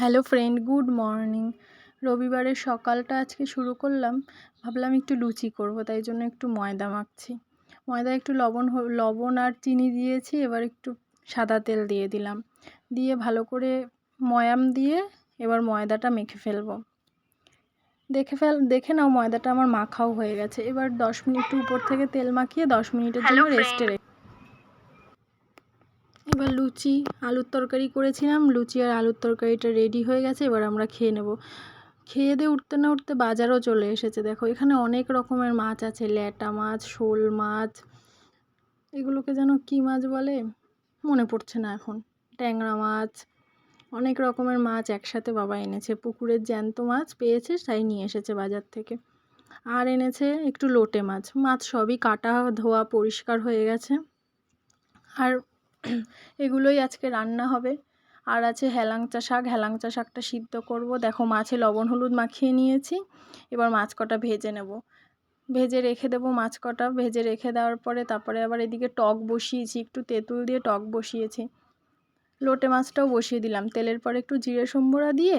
Hello friend good morning. রবিবারের সকালটা আজকে শুরু করলাম ভাবলাম একটু লুচি করব তাই জন্য একটু ময়দা মাখছি। ময়দা একটু লবণ লবণ আর চিনি দিয়েছি এবার একটু সাদা তেল দিয়ে দিলাম। দিয়ে ভালো করে ময়াম দিয়ে এবার ময়দাটা মেখে ফেলব। দেখে ফেল দেখে নাও ময়দাটা আমার মাখাও হয়ে গেছে। এবার দশ মিনিট উপর থেকে তেল মাখিয়ে দশ মিনিটের জন্য রেস্টে রেখে এবার লুচি, আলুর তরকারি করেছিলাম। লুচি আর আলুর তরকারিটা রেডি হয়ে গেছে, এবার আমরা খেয়ে নেব। খেয়ে দিয়ে উঠতে না উঠতে বাজারও চলে এসেছে। দেখো, এখানে অনেক রকমের মাছ আছে, ল্যাটা মাছ, শোল মাছ। এগুলোকে যেন কী মাছ বলে? মনে পড়ছে না এখন। ট্যাংরা মাছ, অনেক রকমের মাছ একসাথে বাবা এনেছে। পুকুরের জ্যান্ত মাছ পেয়েছে, তাই নিয়ে এসেছে বাজার থেকে। আর এনেছে একটু লোটে মাছ। মাছ সবই কাটা, ধোয়া, পরিষ্কার হয়ে গেছে। আর এগুলোই আজকে রান্না হবে। আর আছে হেলাংচা শাক। হেলাংচা শাকটা সিদ্ধ করব। দেখো মাছে লবণ, হলুদ মাখিয়ে নিয়েছি। এবার মাছ কটা ভেজে নেব। ভেজে রেখে দেবো মাছ কটা ভেজে রেখে দেওয়ার পরে তারপরে আবার এদিকে টক বসিয়েছি। একটু তেঁতুল দিয়ে টক বসিয়েছি। লোটে মাছটাও বসিয়ে দিলাম। তেলের পরে একটু জিরে সম্বরা দিয়ে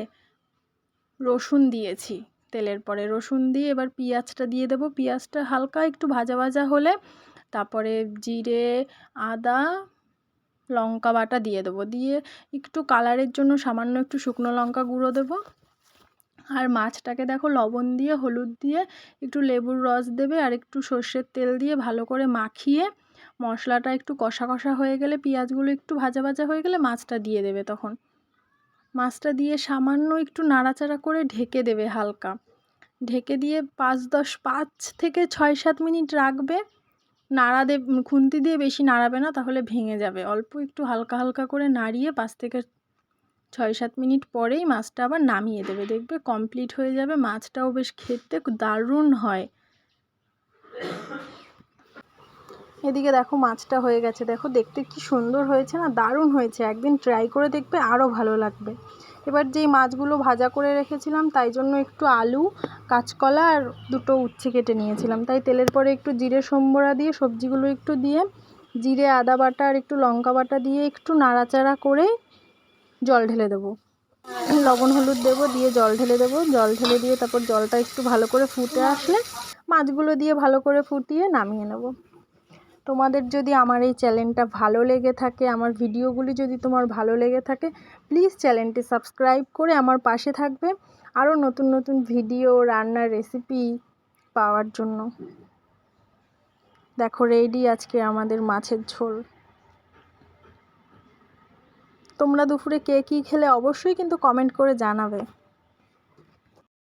রসুন দিয়েছি তেলের পরে। রসুন দিয়ে এবার পেঁয়াজটা দিয়ে দেবো। পেঁয়াজটা হালকা একটু ভাজা ভাজা হলে তারপরে জিরে, আদা লঙ্কা বাটা দিয়ে দেবো। দিয়ে একটু কালারের জন্য সামান্য একটু শুকনো লঙ্কা গুঁড়ো দেবো। আর মাছটাকে দেখো লবণ দিয়ে, হলুদ দিয়ে, একটু লেবুর রস দেবে আর একটু সর্ষের তেল দিয়ে ভালো করে মাখিয়ে মশলাটা একটু কষা কষা হয়ে গেলে, পেঁয়াজগুলো একটু ভাজা ভাজা হয়ে গেলে মাছটা দিয়ে দেবে তখন। মাছটা দিয়ে সামান্য একটু নাড়াচাড়া করে ঢেকে দেবে হালকা। ঢেকে দিয়ে পাঁচ দশ, পাঁচ থেকে ছয় সাত মিনিট রাখবে। নাড়া দে খুন্তি দিয়ে বেশি নাড়াবে না, তাহলে ভেঙে যাবে। অল্প একটু হালকা হালকা করে নাড়িয়ে পাঁচ থেকে ছয় সাত মিনিট পরেই মাছটা আবার নামিয়ে দেবে। দেখবে কমপ্লিট হয়ে যাবে, মাছটাও বেশ খেতে দারুণ হয়। এদিকে দেখো মাছটা হয়ে গেছে। দেখো দেখতে কি সুন্দর হয়েছে না, দারুণ হয়েছে। একদিন ট্রাই করে দেখবে আরও ভালো লাগবে। এবার যেই মাছগুলো ভাজা করে রেখেছিলাম, তাই জন্য একটু আলু, কাঁচকলা আর দুটো উচ্ছে কেটে নিয়েছিলাম। তাই তেলের পরে একটু জিরে সম্বরা দিয়ে, সবজিগুলো একটু দিয়ে, জিরে, আদা বাটা আর একটু লঙ্কা বাটা দিয়ে একটু নাড়াচাড়া করে জল ঢেলে দেবো। লবণ, হলুদ দেবো, দিয়ে জল ঢেলে দেবো। জল ঢেলে দিয়ে তারপর জলটা একটু ভালো করে ফুটে আসলে মাছগুলো দিয়ে ভালো করে ফুটিয়ে নামিয়ে নেব। তোমাদের যদি আমার এই চ্যানেলটা ভালো লেগে থাকে, আমার ভিডিওগুলি যদি তোমার ভালো লেগে থাকে প্লিজ চ্যানেলটি সাবস্ক্রাইব করে আমার পাশে থাকবে। আরও নতুন নতুন ভিডিও, রান্নার রেসিপি পাওয়ার জন্য। দেখো রেডি আজকে আমাদের মাছের ঝোল। তোমরা দুপুরে কে কী খেলে অবশ্যই কিন্তু কমেন্ট করে জানাবে।